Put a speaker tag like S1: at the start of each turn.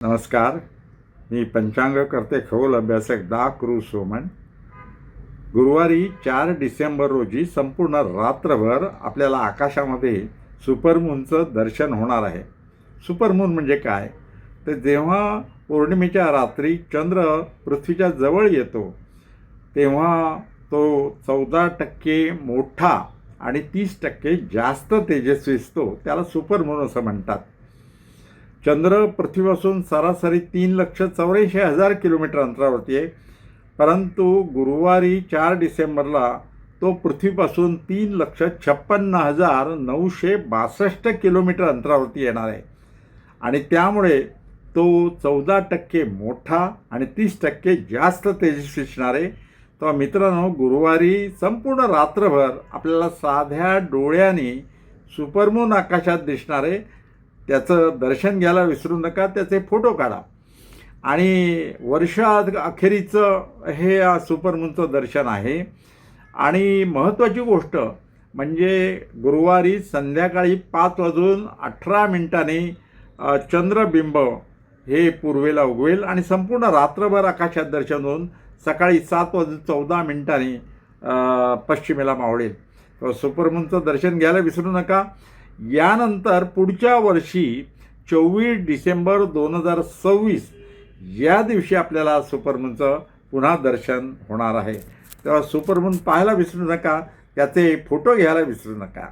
S1: नमस्कार. मी पंचांग करते खगोल अभ्यासक दा क्रू सोमन गुरुवारी चार डिसेंबर रोजी संपूर्ण रात्रभर आपल्याला आकाशामध्ये सुपरमूनचं दर्शन होणार आहे. सुपरमून म्हणजे काय? तर जेव्हा पौर्णिमेच्या रात्री चंद्र पृथ्वीच्या जवळ येतो तेव्हा तो चौदा टक्के मोठा आणि तीस टक्के जास्त तेजस्वी असतो त्याला सुपरमून असं म्हणतात. चंद्र पृथ्वीपासून सरासरी तीन लक्ष चौऱ्याऐंशी हजार किलोमीटर अंतरावरती आहे. परंतु गुरुवारी चार डिसेंबरला तो पृथ्वीपासून तीन लक्ष छप्पन्न हजार नऊशे बासष्ट किलोमीटर अंतरावरती येणार आहे. आणि त्यामुळे तो चौदा टक्के मोठा आणि तीस टक्के जास्त तेजस्वी असणार आहे. तर मित्रांनो गुरुवारी संपूर्ण रात्रभर आपल्याला साध्या डोळ्याने सुपरमून आकाशात दिसणार आहे. त्याचं दर्शन घ्यायला विसरू नका त्याचे फोटो काढा. आणि वर्षात अखेरीचं हे या सुपरमूनचं दर्शन आहे. आणि महत्त्वाची गोष्ट म्हणजे गुरुवारी संध्याकाळी पाच वाजून अठरा मिनिटांनी चंद्रबिंब हे पूर्वेला उगवेल आणि संपूर्ण रात्रभर आकाशात दर्शन होऊन सकाळी सात वाजून चौदा मिनिटांनी पश्चिमेला मावळेल. सुपरमूनचं दर्शन घ्यायला विसरू नका. यानंतर पुढच्या वर्षी चोवीस डिसेंबर दोन हजार सव्वीस या दिवशी आपल्याला सुपरमूनचं पुन्हा दर्शन होणार आहे. तेव्हा सुपरमून पाहायला विसरू नका त्याचे फोटो घ्यायला विसरू नका.